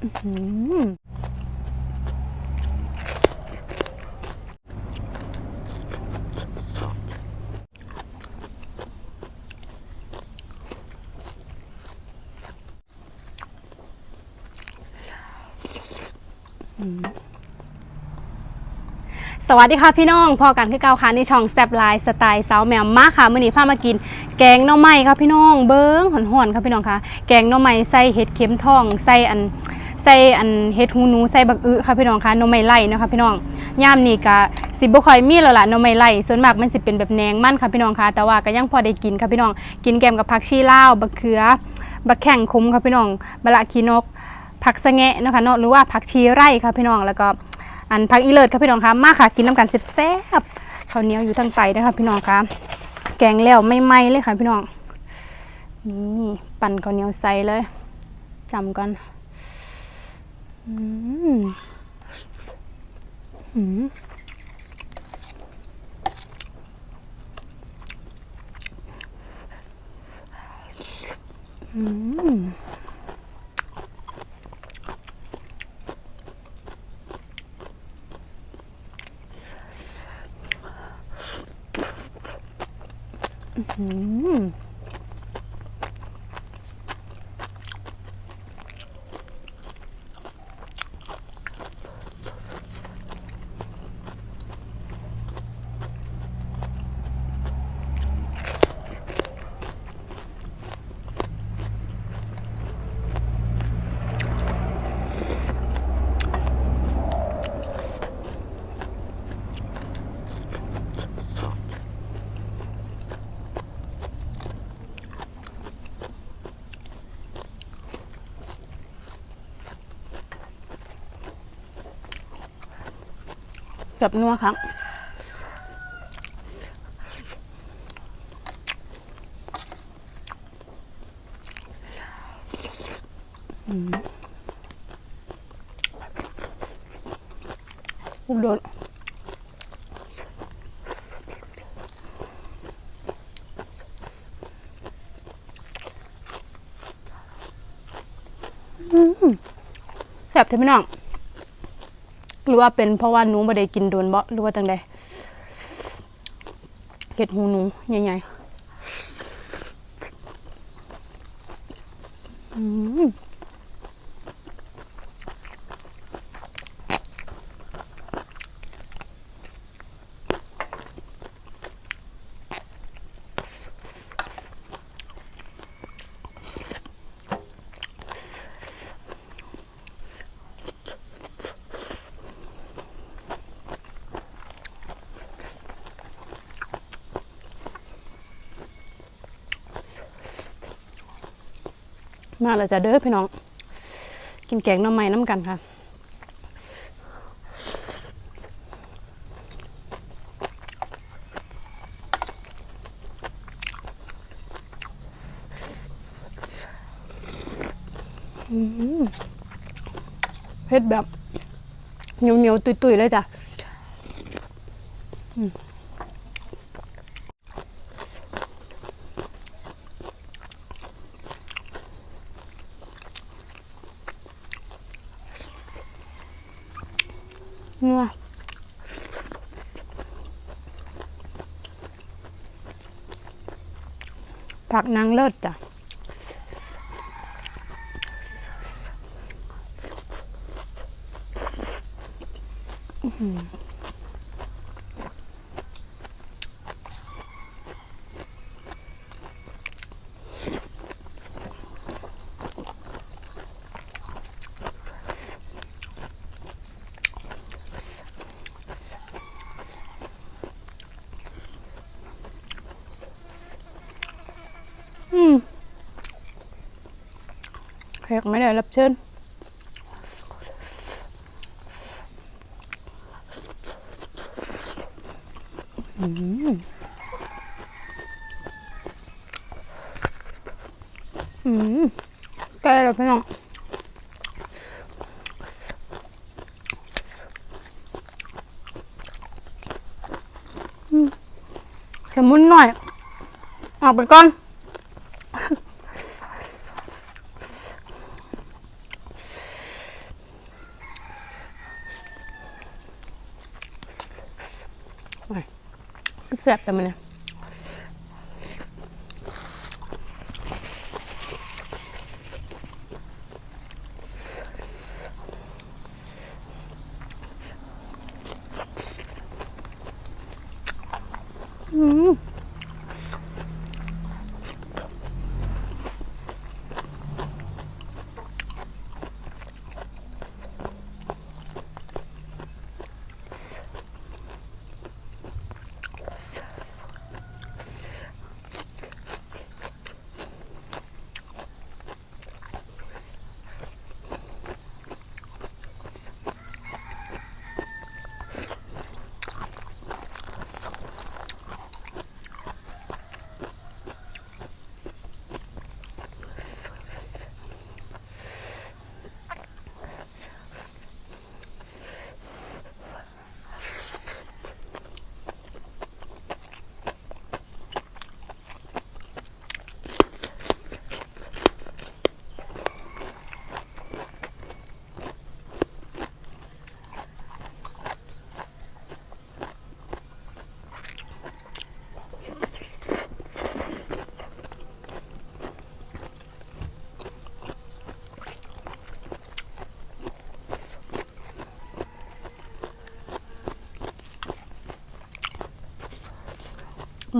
สวัสดีค่ะพี่น้องพอกันคือเก่าค่ะในช่องแซบไลน์สไตล์สาวแมวมาค่ะมื้อนี้พามากิน แกงหน่อไม้ค่ะพี่น้องเบิ้งหอนๆค่ะพี่น้องค่ะ แกงหน่อไม้ใส่เห็ดเข็มทองใส่อัน ใส่อันเห็ดหูหนูใส่บักอึค่ะพี่น้องค่ะหน่อไม้ไล่นะคะพี่น้องยามนี้ก็สิบ่ค่อยมีแล้วล่ะหน่อไม้ไล่ส่วนมากมันสิเป็นแบบแหนงมันค่ะพี่น้องค่ะแต่ว่าก็ยังพอได้กินค่ะพี่น้อง กินแกมกับผักชีลาวบักเขือบักแข้งขมค่ะพี่น้องมะละขีนก ผักสะแงะนะคะเนาะหรือว่าผักชีไร่ค่ะพี่น้องแล้วก็อันผักอีเลิศค่ะพี่น้องคะมาค่ะกินน้ำกันแซ่บๆข้าวเหนียวอยู่ทางไตนะคะพี่น้องคะแกงแล้วไม่ไหม้เลยค่ะพี่น้องนี่ปั่นข้าวเหนียวใส่เลยจำกัน อืมอืมอืม อืม กับนัวครับอืมอุดรแซ่บเถอะพี่น้อง หรือว่าเป็นเพราะว่าหนูไม่ได้กินโดนบ่หรือว่าจังใดเห็ดหูหนูใหญ่ๆอืม มาแล้วจะเด้อพี่น้อง กินแกงน้ำไม้น้ำกันค่ะเผ็ดแบบเหนียวเหนียวๆตุยๆเลยจ้ะ นัวผักนางเลิศจ้ะอืม แขกไม่ได้รับเชิญอืมอืมใกล้แล้วพี่น้องอืมสมุนหน่อย ออกไปก่อน ซ่บแต่มันเนี่ย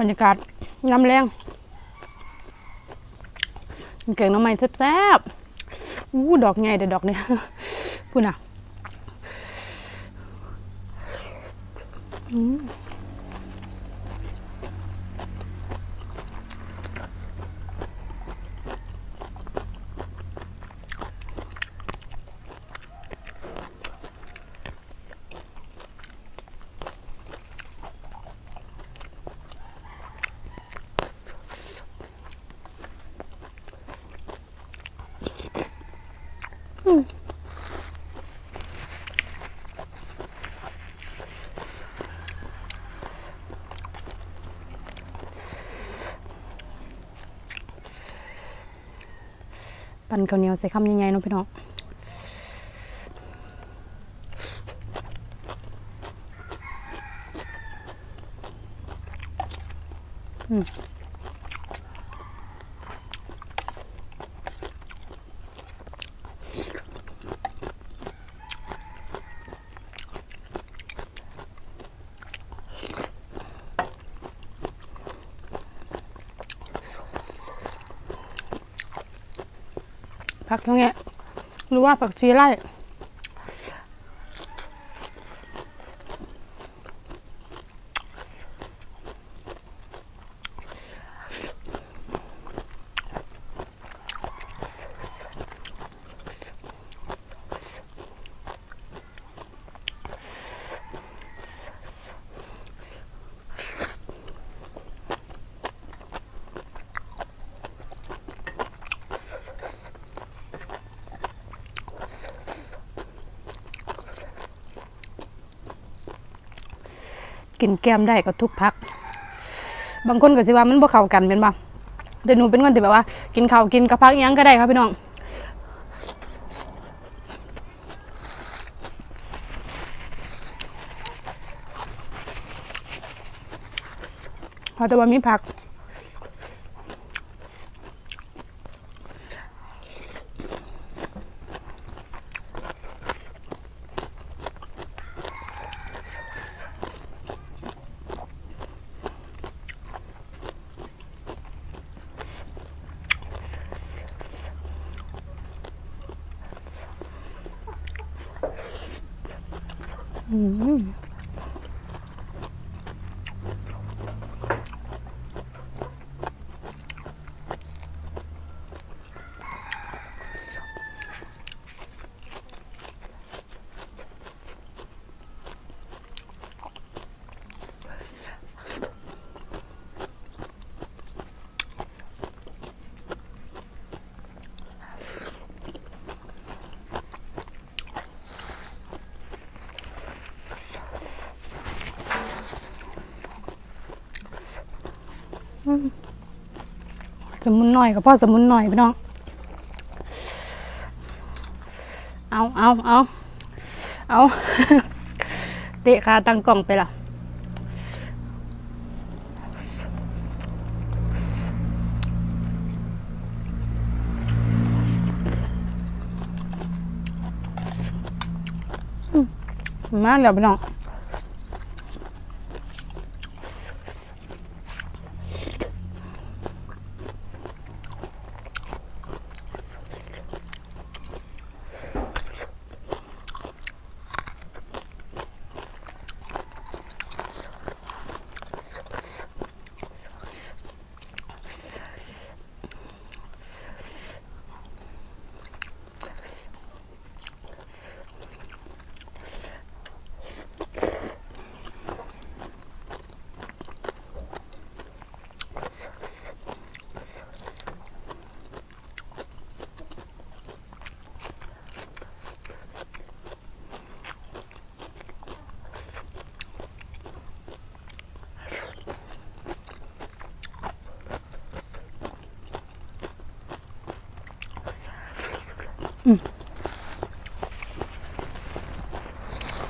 บรรยากาศยำแรงเกงน้ำมันแซ่บๆอู้ดอกใหญ่เด็ดดอกเนี่ยพูดนะอืม ปั่นข้าวเหนียวใส่คำใหญ่ๆเนาะพี่น้องอืม ผักทั้งเนี้ยหรือว่าผักชีไร่ กินแก้มได้ก็ทุกพัก บางคนก็สิว่ามันบ่เข้ากันเป็นบ่แต่หนูเป็นคนที่แบบว่า กินข้าวกินกับพักยังก็ได้ครับพี่น้องเอาแต่ว่ามีผัก 嗯。 สมุนหน่อยกับพ่อสมุนหน่อยพี่น้อง เอาเอาเอาเอาเตะขาตั้งกล่องไปละมาแล้วพี่น้อง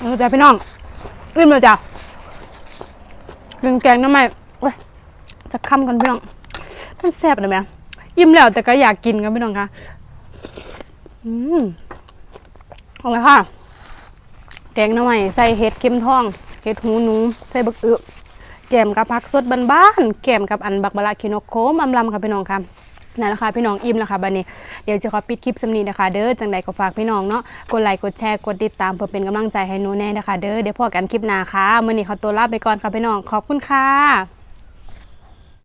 เออจ้ะพี่น้องอิ่มเลยจ้ะเรื่องแกงน้ำไม่เว้ยจะคำกันพี่น้อง มันแซ่บเลยไหมอิ่มแล้วแต่ก็อยากกินกันพี่น้องคะอืมเอาเลยค่ะ แกงน้ำใหม่ใส่เห็ดเข็มทอง เห็ดหูหนู ใส่บักอึแกมกับผักสดบ้านๆแกมกับอันบักบะละคิโนโคมอำลำค่ะพี่น้องค่ะ นั่นแหละค่ะพี่น้องอิ่มแล้วค่ะบันนี้เดี๋ยวจะขอปิดคลิปสำนีนะคะ เด้อจังใดก็ฝากพี่น้องเนาะกดไลค์กดแชร์กดติดตามเพื่อเป็นกำลังใจให้หนูแน่นะคะ เด้อเดี๋ยวพอกันคลิปหน้าค่ะมื้อนี้ขอตัวลาไปก่อนค่ะพี่น้องขอบคุณค่ะ